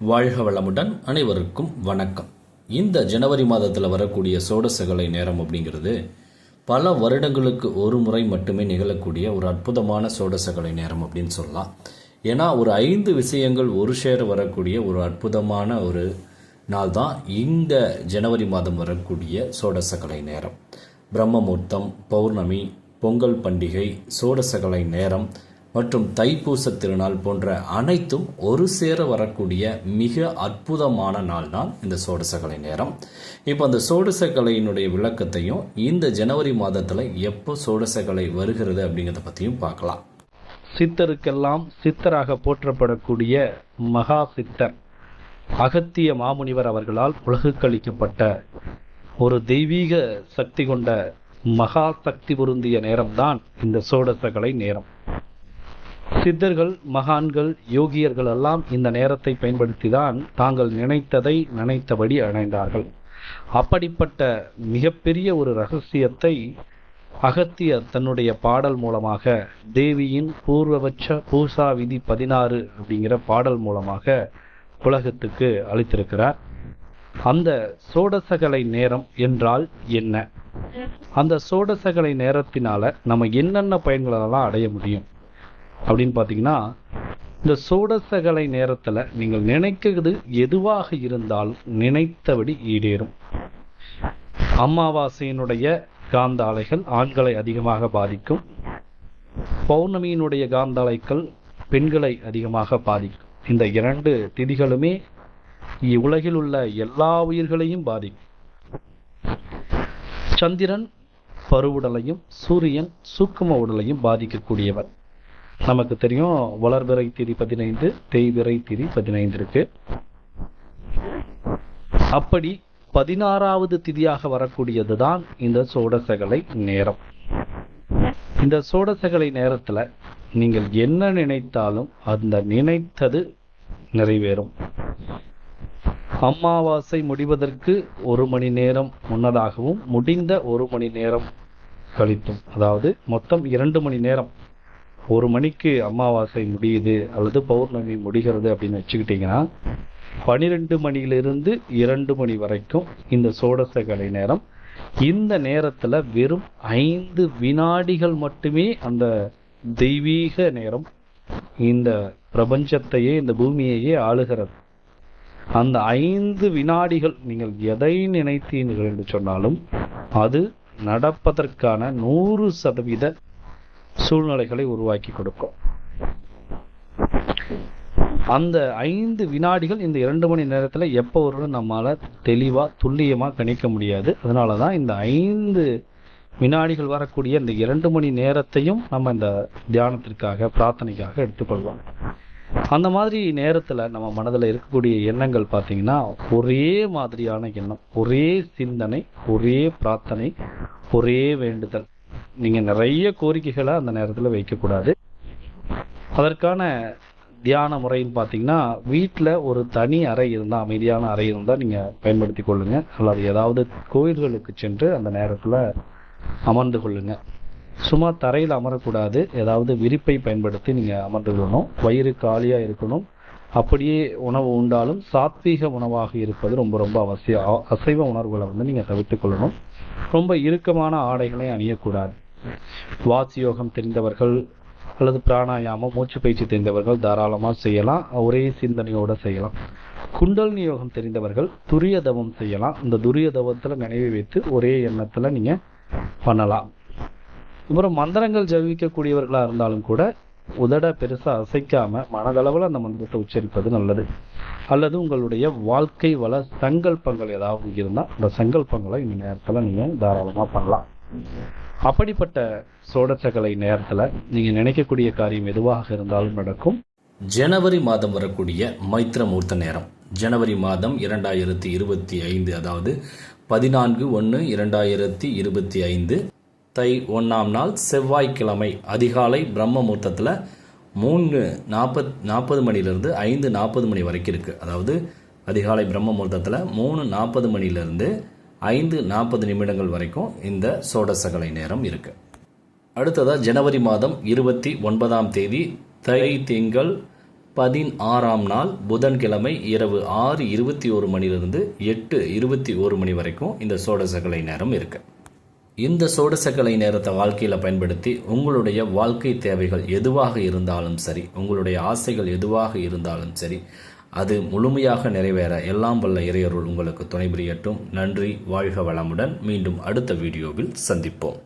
வாழ்க வளமுடன் அனைவருக்கும் வணக்கம். இந்த ஜனவரி மாதத்தில் வரக்கூடிய சோடசகலை நேரம் அப்படிங்கிறது பல வருடங்களுக்கு ஒரு முறை மட்டுமே நிகழக்கூடிய ஒரு அற்புதமான சோடசகலை நேரம் அப்படின்னு சொல்லலாம். ஏன்னா ஒரு ஐந்து விஷயங்கள் ஒரு ஷேர் வரக்கூடிய ஒரு அற்புதமான ஒரு நாள் தான் இந்த ஜனவரி மாதம் வரக்கூடிய சோடசகலை நேரம். பிரம்மமூர்த்தம் பௌர்ணமி பொங்கல் பண்டிகை சோடசகலை நேரம் மற்றும் தைப்பூச திருநாள் போன்ற அனைத்தும் ஒரு சேர வரக்கூடிய மிக அற்புதமான நாள் தான் இந்த சோடசகலை நேரம். இப்போ அந்த சோடசகலையினுடைய விளக்கத்தையும் இந்த ஜனவரி மாதத்தில் எப்போ சோடசகலை வருகிறது அப்படிங்கிறத பற்றியும் பார்க்கலாம். சித்தருக்கெல்லாம் சித்தராக போற்றப்படக்கூடிய மகா சித்தர் அகத்திய மாமுனிவர் அவர்களால் உலகுக்களிக்கப்பட்ட ஒரு தெய்வீக சக்தி கொண்ட மகா சக்தி பொருந்திய நேரம்தான் இந்த சோடசகலை நேரம். சித்தர்கள் மகான்கள் யோகியர்கள் எல்லாம் இந்த நேரத்தை பயன்படுத்தி தான் தாங்கள் நினைத்ததை நினைத்தபடி அடைந்தார்கள். அப்படிப்பட்ட மிகப்பெரிய ஒரு ரகசியத்தை அகத்தியர் தன்னுடைய பாடல் மூலமாக தேவியின் பூர்வபட்ச பூசா விதி பதினாறு அப்படிங்கிற பாடல் மூலமாக உலகத்துக்கு அளித்திருக்கிறார். அந்த சோடசகலை நேரம் என்றால் என்ன? அந்த சோடசகலை நேரத்தினால நம்ம என்னென்ன பயன்களெல்லாம் அடைய முடியும்? அப்படின்னு பார்த்தீங்கன்னா இந்த சோடசகலை நேரத்தில் நீங்கள் நினைக்கிறது எதுவாக இருந்தாலும் நினைத்தபடி ஈடேறும். அமாவாசையினுடைய காந்த அலைகள் ஆண்களை அதிகமாக பாதிக்கும். பௌர்ணமியினுடைய காந்த அலைகள் பெண்களை அதிகமாக பாதிக்கும். இந்த இரண்டு திதிகளுமே உலகில் உள்ள எல்லா உயிர்களையும் பாதிக்கும். சந்திரன் பருவுடலையும் சூரியன் சூக்கும உடலையும் பாதிக்கக்கூடியவர் நமக்கு தெரியும் வளர்பிறை திதி பதினைந்து தேய்விறை திதி பதினைந்து இருக்கு. அப்படி பதினாறாவது திதியாக வரக்கூடியது தான் இந்த சோடசகலை நேரம். இந்த சோடசகலை நேரத்துல நீங்கள் என்ன நினைத்தாலும் அந்த நினைத்தது நிறைவேறும். அமாவாசை முடிவதற்கு ஒரு மணி நேரம் முன்னதாகவும் முடிந்த ஒரு மணி நேரம் கழித்தும். அதாவது மொத்தம் இரண்டு மணி நேரம். ஒரு மணிக்கு அமாவாசை முடியுது அல்லது பௌர்ணமி முடிகிறது அப்படின்னு வச்சுக்கிட்டிங்கன்னா பனிரெண்டு மணியிலிருந்து இரண்டு மணி வரைக்கும் இந்த சோடசகலை நேரம். இந்த நேரத்தில் வெறும் ஐந்து வினாடிகள் மட்டுமே அந்த தெய்வீக நேரம் இந்த பிரபஞ்சத்தையே இந்த பூமியையே ஆளுகிறது. அந்த ஐந்து வினாடிகள் நீங்கள் எதை நினைத்தீர்கள் என்று சொன்னாலும் அது நடப்பதற்கான நூறு சதவீத சூழ்நிலைகளை உருவாக்கி கொடுக்கும். அந்த ஐந்து வினாடிகள் இந்த இரண்டு மணி நேரத்தில் எப்போ வரும்னு நம்மளால் தெளிவாக துல்லியமாக கணிக்க முடியாது. அதனால தான் இந்த ஐந்து வினாடிகள் வரக்கூடிய இந்த இரண்டு மணி நேரத்தையும் நம்ம இந்த தியானத்திற்காக பிரார்த்தனைக்காக எடுத்துக்கொள்வோம். அந்த மாதிரி நேரத்தில் நம்ம மனதில் இருக்கக்கூடிய எண்ணங்கள் பார்த்தீங்கன்னா ஒரே மாதிரியான எண்ணம் ஒரே சிந்தனை ஒரே பிரார்த்தனை ஒரே வேண்டுதல். நீங்கள் நிறைய கோரிக்கைகளை அந்த நேரத்தில் வைக்கக்கூடாது. அதற்கான தியான முறைன்னு பார்த்தீங்கன்னா வீட்டில் ஒரு தனி அறை இருந்தால் அமைதியான அறை இருந்தால் நீங்கள் பயன்படுத்தி கொள்ளுங்கள் அல்லது ஏதாவது கோயில்களுக்கு சென்று அந்த நேரத்தில் அமர்ந்து கொள்ளுங்க. சும்மா தரையில் அமரக்கூடாது. ஏதாவது விரிப்பை பயன்படுத்தி நீங்கள் அமர்ந்து கொள்ளணும். வயிறு காலியாக இருக்கணும். அப்படியே உணவு உண்டாலும் சாத்வீக உணவாக இருப்பது ரொம்ப ரொம்ப அவசியம். அசைவ உணர்வுகளை வந்து நீங்கள் தவிர்த்து கொள்ளணும். ரொம்ப இறுக்கமான ஆடைகளை அணியக்கூடாது. வாசி யோகம் தெரிந்தவர்கள் அல்லது பிராணாயாமம் மூச்சு பயிற்சி தெரிந்தவர்கள் தாராளமாக செய்யலாம். ஒரே சிந்தனையோடு செய்யலாம். குண்டலினி யோகம் தெரிந்தவர்கள் துரிய தவம் செய்யலாம். இந்த துரிய தவத்தில் நினைவு வைத்து ஒரே எண்ணத்தில் நீங்கள் பண்ணலாம். அப்புறம் மந்திரங்கள் ஜபிக்கக்கூடியவர்களாக இருந்தாலும் கூட உதட பெருசாக அசைக்காம மனதளவில் அந்த மந்திரத்தை உச்சரிப்பது நல்லது. அல்லது உங்களுடைய வாழ்க்கை வள சங்கல்பங்கள் ஏதாவது இருந்தால் அந்த சங்கல்பங்களை இந்த நேரத்தில் நீங்கள் தாராளமாக பண்ணலாம். அப்படிப்பட்ட சோடச்சகலை நேரத்தில் நீங்கள் நினைக்கக்கூடிய காரியம் எதுவாக இருந்தாலும் நடக்கும். ஜனவரி மாதம் வரக்கூடிய மைத்திர மூர்த்த நேரம். ஜனவரி மாதம் இரண்டாயிரத்தி இருபத்தி ஐந்து அதாவது பதினான்கு ஒன்று இரண்டாயிரத்தி இருபத்தி ஐந்து தை ஒன்றாம் நாள் செவ்வாய்க்கிழமை அதிகாலை பிரம்ம முகூர்த்தத்தில் மூணு நாற்பத் நாற்பது மணிலேருந்து ஐந்து நாற்பது மணி வரைக்கும் இருக்குது அதாவது அதிகாலை பிரம்ம முகூர்த்தத்தில் மூணு நாற்பது மணிலேருந்து ஐந்து நாற்பது நிமிடங்கள் வரைக்கும் இந்த சோடசகலை நேரம் இருக்குது அடுத்ததாக ஜனவரி மாதம் இருபத்தி ஒன்பதாம் தேதி தை திங்கள் பதினாறாம் நாள் புதன்கிழமை இரவு ஆறு இருபத்தி ஒரு மணிலிருந்து எட்டு இருபத்தி ஒரு மணி வரைக்கும் இந்த சோடசகலை நேரம் இருக்கு. இந்த சோடசக்கலை நேரத்தை வாழ்க்கையில் பயன்படுத்தி உங்களுடைய வாழ்க்கை தேவைகள் எதுவாக இருந்தாலும் சரி உங்களுடைய ஆசைகள் எதுவாக இருந்தாலும் சரி அது முழுமையாக நிறைவேற எல்லாம் வல்ல இறையருள் உங்களுக்கு துணை புரியட்டும் நன்றி வாழ்க வளமுடன் மீண்டும் அடுத்த வீடியோவில் சந்திப்போம்.